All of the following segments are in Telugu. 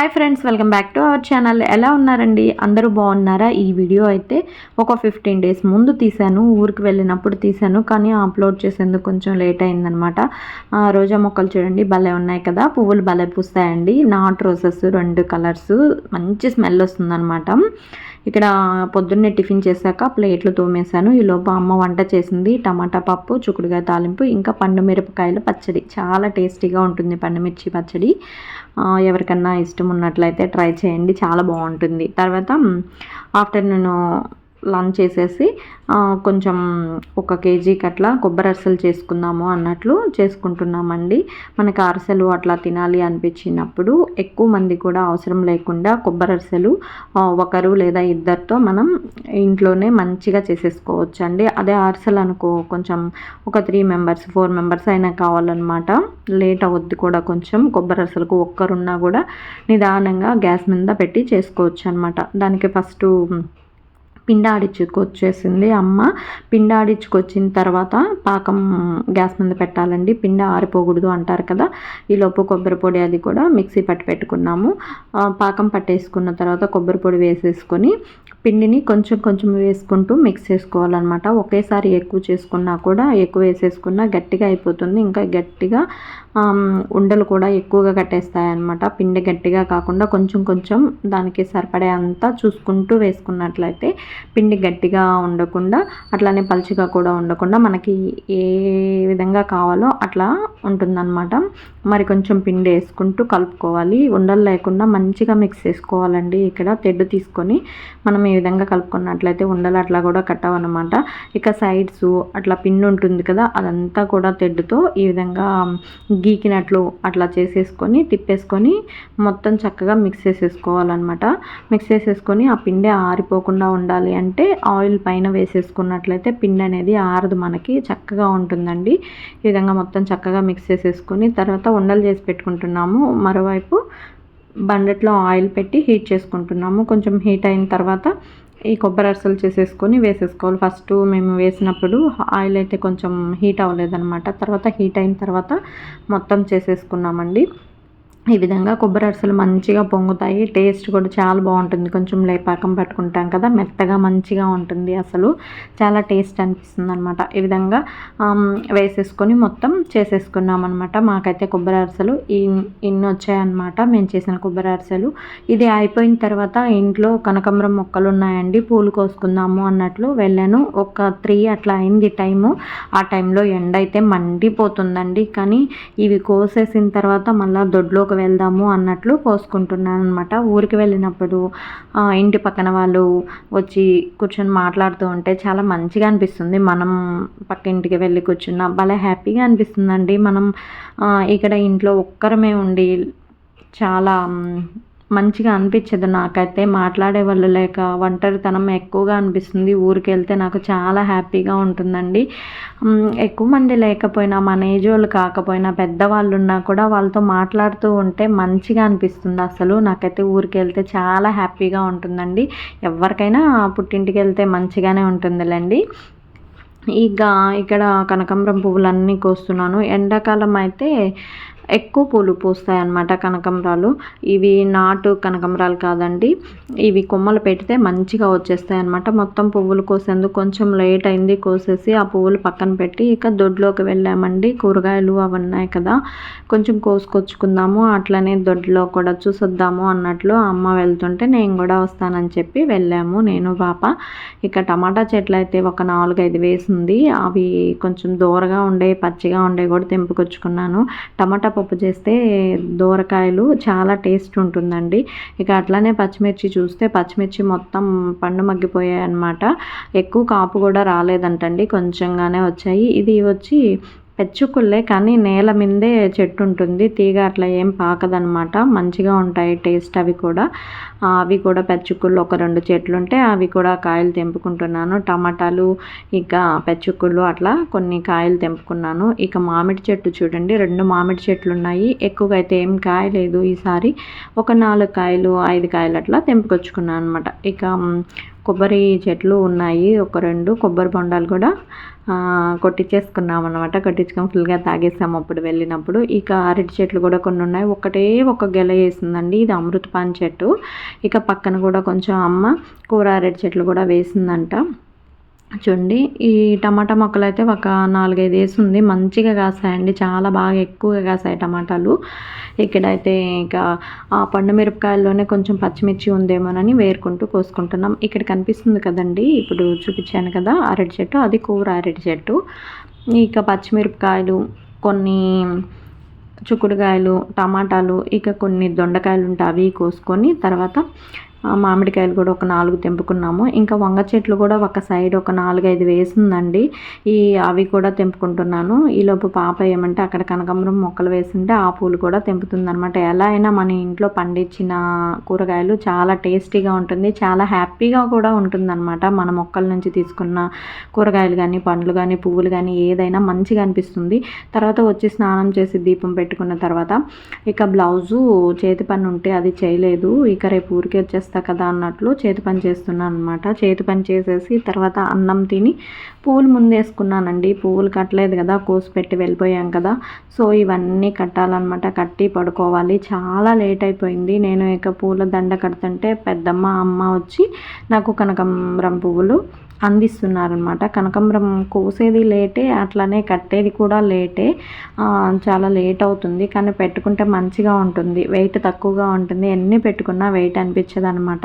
Hi friends welcome back to our channel ఎలా ఉన్నారండి? అందరూ బాగున్నారా? ఈ వీడియో అయితే ఒక ఫిఫ్టీన్ డేస్ ముందు తీశాను. ఊరికి వెళ్ళినప్పుడు తీశాను. కానీ అప్లోడ్ చేసేందుకు కొంచెం లేట్ అయిందనమాట రోజా మొక్కలు చూడండి. భలే ఉన్నాయి కదా? పువ్వులు భలే పూస్తాయండి. నాట్ రోజెస్ రెండు కలర్స్ మంచి స్మెల్ వస్తుందన్నమాట. ఇక్కడ పొద్దున్నే టిఫిన్ చేశాక ప్లేట్లు తోమేశాను. ఈ లోపు అమ్మ వంట చేసింది. టమాటా పప్పు చుకుడుగా తాలింపు ఇంకా పండు మిరపకాయల పచ్చడి. చాలా టేస్టీగా ఉంటుంది పండుమిర్చి పచ్చడి. ఎవరికన్నా ఇష్టం ఉన్నట్లయితే ట్రై చేయండి. చాలా బాగుంటుంది. తర్వాత ఆఫ్టర్నూన్ లంచ్ చేసేసి కొంచెం ఒక కేజీకి అట్లా కొబ్బరి అరిసెలు చేసుకుందాము అన్నట్లు చేసుకుంటున్నామండి. మనకి అరిసెలు అట్లా తినాలి అనిపించినప్పుడు ఎక్కువ మంది కూడా అవసరం లేకుండా కొబ్బరి అరిసెలు ఒకరు లేదా ఇద్దరితో మనం ఇంట్లోనే మంచిగా చేసేసుకోవచ్చు అండి అదే అరిసెలు అనుకో కొంచెం ఒక త్రీ మెంబర్స్ ఫోర్ మెంబర్స్ అయినా కావాలన్నమాట. లేట్ అవద్దు కూడా కొంచెం కొబ్బరి అరిసెలకు ఒక్కరున్నా కూడా నిదానంగా గ్యాస్ మీద పెట్టి చేసుకోవచ్చు అనమాట దానికి ఫస్ట్ పిండాడిచ్చుకొచ్చేసింది అమ్మ. పిండాడిచ్చుకొచ్చిన తర్వాత పాకం గ్యాస్ మీద పెట్టాలండి. పిండి ఆరిపోకూడదు అంటారు కదా. ఈలోపు కొబ్బరి పొడి అది కూడా మిక్సీ పట్టి పెట్టుకున్నాము. పాకం పట్టేసుకున్న తర్వాత కొబ్బరి పొడి వేసేసుకొని పిండిని కొంచెం కొంచెం వేసుకుంటూ మిక్స్ చేసుకోవాలన్నమాట. ఒకేసారి ఎక్కువ చేసుకున్నా కూడా ఎక్కువ వేసేసుకున్నా గట్టిగా అయిపోతుంది. ఇంకా గట్టిగా ఉండలు కూడా ఎక్కువగా కట్టేస్తాయన్నమాట. పిండి గట్టిగా కాకుండా కొంచెం కొంచెం దానికి సరిపడే అంతా చూసుకుంటూ వేసుకున్నట్లయితే పిండి గట్టిగా ఉండకుండా అట్లానే పలుచగా కూడా ఉండకుండా మనకి ఏ విధంగా కావాలో అట్లా ఉంటుందన్నమాట. మరి కొంచెం పిండి వేసుకుంటూ కలుపుకోవాలి. ఉండలు లేకుండా మంచిగా మిక్స్ చేసుకోవాలండి. ఇక్కడ తెడ్డు తీసుకొని మనం ఈ విధంగా కలుపుకున్నట్లయితే ఉండలు అట్లా కూడా కట్టవన్నమాట. ఇక సైడ్స్ అట్లా పిన్ ఉంటుంది కదా అదంతా కూడా తెడ్డుతో ఈ విధంగా గీకినట్లు అట్లా చేసేసుకొని తిప్పేసుకొని మొత్తం చక్కగా మిక్స్ చేసేసుకోవాలన్నమాట. మిక్స్ చేసేసుకొని ఆ పిండి ఆరిపోకుండా ఉండాలి అంటే ఆయిల్ పైన వేసేసుకున్నట్లయితే పిండి అనేది ఆరదు మనకి చక్కగా ఉంటుందండి. ఈ విధంగా మొత్తం చక్కగా మిక్స్ చేసేసుకొని తర్వాత ఉండలు చేసి పెట్టుకుంటున్నాము. మరోవైపు బండెట్లో ఆయిల్ పెట్టి హీట్ చేసుకుంటున్నాము. కొంచెం హీట్ అయిన తర్వాత ఈ కొబ్బరి అరసలు చేసేసుకొని వేసేసుకోవాలి. ఫస్ట్ మేము వేసినప్పుడు ఆయిల్ అయితే కొంచెం హీట్ అవ్వలేదన్నమాట. తర్వాత హీట్ అయిన తర్వాత మొత్తం చేసేసుకున్నామండి. ఈ విధంగా కొబ్బరి అరిసెలు మంచిగా పొంగుతాయి. టేస్ట్ కూడా చాలా బాగుంటుంది. కొంచెం లేపాకం పట్టుకుంటాం కదా మెత్తగా మంచిగా ఉంటుంది అసలు. చాలా టేస్ట్ అనిపిస్తుంది అనమాట ఈ విధంగా వేసేసుకొని మొత్తం చేసేసుకున్నాం అనమాట మాకైతే కొబ్బరి అరిసెలు ఇన్ని వచ్చాయన్నమాట మేము చేసిన కొబ్బరి అరిసెలు. ఇది అయిపోయిన తర్వాత ఇంట్లో కనకాంబరం మొక్కలు ఉన్నాయండి. పూలు కోసుకుందాము అన్నట్లు వెళ్ళాను. ఒక త్రీ అట్లా అయింది టైము. ఆ టైంలో ఎండ అయితే మండిపోతుందండి. కానీ ఇవి కోసేసిన తర్వాత మళ్ళీ దొడ్లో దొడ్లోకి వెళ్దాము అన్నట్లు కోసుకుంటున్నాను అనమాట ఊరికి వెళ్ళినప్పుడు ఇంటి పక్కన వాళ్ళు వచ్చి కూర్చొని మాట్లాడుతూ ఉంటే చాలా మంచిగా అనిపిస్తుంది. మనం పక్క ఇంటికి వెళ్ళి కూర్చున్న భలే హ్యాపీగా అనిపిస్తుందండి. మనం ఇక్కడ ఇంట్లో ఒక్కరమే ఉండి చాలా మంచిగా అనిపించదు. నాకైతే మాట్లాడే వాళ్ళు లేక ఒంటరితనం ఎక్కువగా అనిపిస్తుంది. ఊరికి వెళ్తే నాకు చాలా హ్యాపీగా ఉంటుందండి. ఎక్కువ మంది లేకపోయినా మన ఏజ్ వాళ్ళు కాకపోయినా పెద్దవాళ్ళు ఉన్నా కూడా వాళ్ళతో మాట్లాడుతూ ఉంటే మంచిగా అనిపిస్తుంది. అసలు నాకైతే ఊరికి వెళ్తే చాలా హ్యాపీగా ఉంటుందండి. ఎవరికైనా పుట్టింటికి వెళ్తే మంచిగానే ఉంటుందిలేండి. ఇక ఇక్కడ కనకాంబరం పువ్వులన్నీ కోస్తున్నాను. ఎండాకాలం అయితే ఎక్కువ పూలు పూస్తాయి అన్నమాట కనకంబరాలు. ఇవి నాటు కనకంబరాలు కాదండి. ఇవి కొమ్మలు పెడితే మంచిగా వచ్చేస్తాయి అనమాట మొత్తం పువ్వులు కోసేందుకు కొంచెం లేట్ అయింది కోసేసి ఆ పువ్వులు పక్కన పెట్టి ఇక దొడ్లోకి వెళ్ళామండి. కూరగాయలు అవి ఉన్నాయి కదా కొంచెం కోసుకొచ్చుకుందాము అట్లనే దొడ్లో కూడా చూసొద్దాము అన్నట్లు అమ్మ వెళ్తుంటే నేను కూడా వస్తానని చెప్పి వెళ్ళాము. నేను పాప ఇక టమాటా చెట్లు అయితే ఒక నాలుగైదు వేసి వచ్చేసింది. అవి కొంచెం దూరగా ఉండే పచ్చిగా ఉండే కూడా తెంపుకొచ్చుకున్నాను. టమాటా పప్పు చేస్తే దూరకాయలు చాలా టేస్ట్ ఉంటుందండి. ఇక అట్లానే పచ్చిమిర్చి చూస్తే పచ్చిమిర్చి మొత్తం పండు మగ్గిపోయాయి అనమాట ఎక్కువ కాపు కూడా రాలేదంటండి. కొంచెంగానే వచ్చాయి. ఇది వచ్చి పెచ్చుకుల్లే కానీ నేల మీదే చెట్టు ఉంటుంది తీగ అట్లా ఏం పాకదనమాట మంచిగా ఉంటాయి టేస్ట్ అవి కూడా. అవి కూడా పెచ్చుకుళ్ళు ఒక రెండు చెట్లు ఉంటే అవి కూడా కాయలు తెంపుకుంటున్నాను. టమాటాలు ఇక పెచ్చుకుళ్ళు అట్లా కొన్ని కాయలు తెంపుకున్నాను. ఇక మామిడి చెట్టు చూడండి. రెండు మామిడి చెట్లు ఉన్నాయి ఎక్కువగా అయితే ఏం కాయలేదు ఈసారి. ఒక నాలుగు కాయలు ఐదు కాయలు అట్లా తెంపుకొచ్చుకున్నాను అనమాట ఇక కొబ్బరి చెట్లు ఉన్నాయి. ఒక రెండు కొబ్బరి బొండాలు కూడా కొట్టించేసుకున్నాం అనమాట కొట్టించుకొని ఫుల్గా తాగేసాము అప్పుడు వెళ్ళినప్పుడు. ఇక అరటి చెట్లు కూడా కొన్ని ఉన్నాయి. ఒకటే ఒక గెల వేసిందండి. ఇది అమృతపాన్ చెట్టు. ఇక పక్కన కూడా కొంచెం అమ్మ కూర అరటి చెట్లు కూడా వేసిందంట. చూడండి ఈ టమాటా మొక్కలు అయితే ఒక నాలుగైదు వేసింది మంచిగా కాసాయండి. చాలా బాగా ఎక్కువగా కాసాయి టమాటాలు. ఇక్కడైతే ఇంకా ఆ పండు మిరపకాయల్లోనే కొంచెం పచ్చిమిర్చి ఉందేమోనని వేరుకుంటూ కోసుకుంటున్నాం. ఇక్కడ కనిపిస్తుంది కదండి ఇప్పుడు చూపించాను కదా అరటి చెట్టు. అది కూర అరటి చెట్టు. ఇక పచ్చిమిరపకాయలు కొన్ని చుక్కుడుకాయలు టమాటాలు ఇక కొన్ని దొండకాయలు ఉంటాయి అవి కోసుకొని తర్వాత మామిడికాయలు కూడా ఒక నాలుగు తెంపుకున్నాము. ఇంకా వంగ చెట్లు కూడా ఒక సైడ్ ఒక నాలుగైదు వేసిందండి. ఈ అవి కూడా తెంపుకుంటున్నాను. ఈలోపు పాప ఏమంటే అక్కడ కనకాంబరం మొక్కలు వేసింటే ఆ పూలు కూడా తెంపుతుందనమాట ఎలా అయినా మన ఇంట్లో పండించిన కూరగాయలు చాలా టేస్టీగా ఉంటుంది. చాలా హ్యాపీగా కూడా ఉంటుందన్నమాట. మన మొక్కల నుంచి తీసుకున్న కూరగాయలు కానీ పండ్లు కానీ పువ్వులు కానీ ఏదైనా మంచిగా అనిపిస్తుంది. తర్వాత వచ్చి స్నానం చేసి దీపం పెట్టుకున్న తర్వాత ఇక బ్లౌజు చేతి పని ఉంటే అది చేయలేదు. ఇక రేపు ఊరికి చేస్తా కదా అన్నట్లు చేతి పని చేస్తున్నాను అనమాట చేతి పని చేసేసి తర్వాత అన్నం తిని పువ్వులు ముందేసుకున్నానండి. పువ్వులు కట్టలేదు కదా కోసి పెట్టి వెళ్ళిపోయాం కదా. సో ఇవన్నీ కట్టాలన్నమాట. కట్టి పడుకోవాలి. చాలా లేట్ అయిపోయింది. నేను ఇక పూల దండ కడుతుంటే పెద్దమ్మ అమ్మ వచ్చి నాకు కనకాంబరం పువ్వులు అందిస్తున్నారనమాట కనకాంబరం కోసేది లేటే అట్లానే కట్టేది కూడా లేటే. చాలా లేట్ అవుతుంది. కానీ పెట్టుకుంటే మంచిగా ఉంటుంది. వెయిట్ తక్కువగా ఉంటుంది. ఎన్ని పెట్టుకున్నా వెయిట్ అనిపించదు అనమాట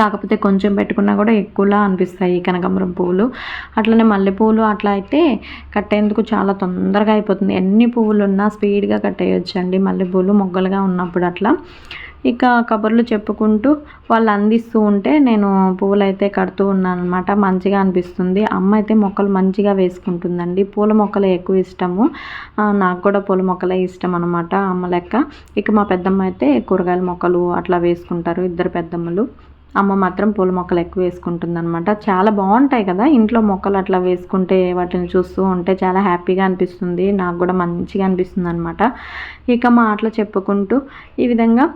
కాకపోతే కొంచెం పెట్టుకున్నా కూడా ఎక్కువలా అనిపిస్తాయి కనకాంబరం పువ్వులు. అట్లనే మల్లెపూలు అట్లా అయితే కట్టేందుకు చాలా తొందరగా అయిపోతుంది. ఎన్ని పువ్వులు ఉన్నా స్పీడ్గా కట్టేయొచ్చండి మల్లెపూలు మొగ్గలుగా ఉన్నప్పుడు అట్లా. ఇక కబుర్లు చెప్పుకుంటూ వాళ్ళు అందిస్తూ ఉంటే నేను పువ్వులు అయితే కడుతూ ఉన్నాను అనమాట మంచిగా అనిపిస్తుంది. అమ్మ అయితే మొక్కలు మంచిగా వేసుకుంటుందండి. పూల మొక్కలే ఎక్కువ ఇష్టము. నాకు కూడా పూల మొక్కలే ఇష్టం అనమాట అమ్మ లెక్క. ఇక మా పెద్దమ్మ అయితే కూరగాయల మొక్కలు అట్లా వేసుకుంటారు ఇద్దరు పెద్దమ్మలు. అమ్మ మాత్రం పూల మొక్కలు ఎక్కువ వేసుకుంటుంది అనమాట చాలా బాగుంటాయి కదా ఇంట్లో మొక్కలు అట్లా వేసుకుంటే వాటిని చూస్తూ ఉంటే చాలా హ్యాపీగా అనిపిస్తుంది నాకు కూడా మంచిగా అనిపిస్తుంది అనమాట ఇక మా అట్లా చెప్పుకుంటూ ఈ విధంగా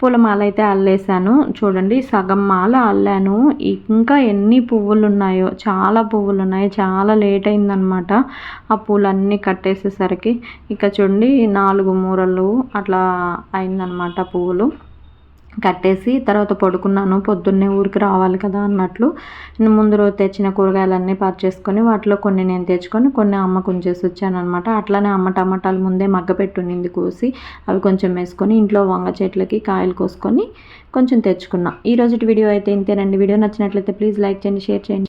పూలమాల అయితే అల్లేసాను చూడండి సగం మాల అల్లాను. ఇంకా ఎన్ని పువ్వులు ఉన్నాయో చాలా పువ్వులు ఉన్నాయి చాలా లేట్ అయిందనమాట ఆ పూలన్నీ కట్టేసేసరికి. ఇక చూడండి నాలుగు మూరలు అట్లా అయిందనమాట పువ్వులు. కట్టేసి తర్వాత పడుకున్నాను. పొద్దున్నే ఊరికి రావాలి కదా అన్నట్లు నేను ముందు రోజు తెచ్చిన కూరగాయలన్నీ పర్చేసుకొని వాటిలో కొన్ని నేను తెచ్చుకొని కొన్ని అమ్మకు ఉంచేసి వచ్చాను అనమాట అట్లానే అమ్మ టమాటాలు ముందే మగ్గపెట్టుండింది కోసి అవి కొంచెం వేసుకొని ఇంట్లో వంగ చెట్లకి కాయలు కోసుకొని కొంచెం తెచ్చుకున్నా. ఈ రోజు వీడియో అయితే ఇంతేనండి. వీడియో నచ్చినట్లయితే ప్లీజ్ లైక్ చేయండి షేర్ చేయండి.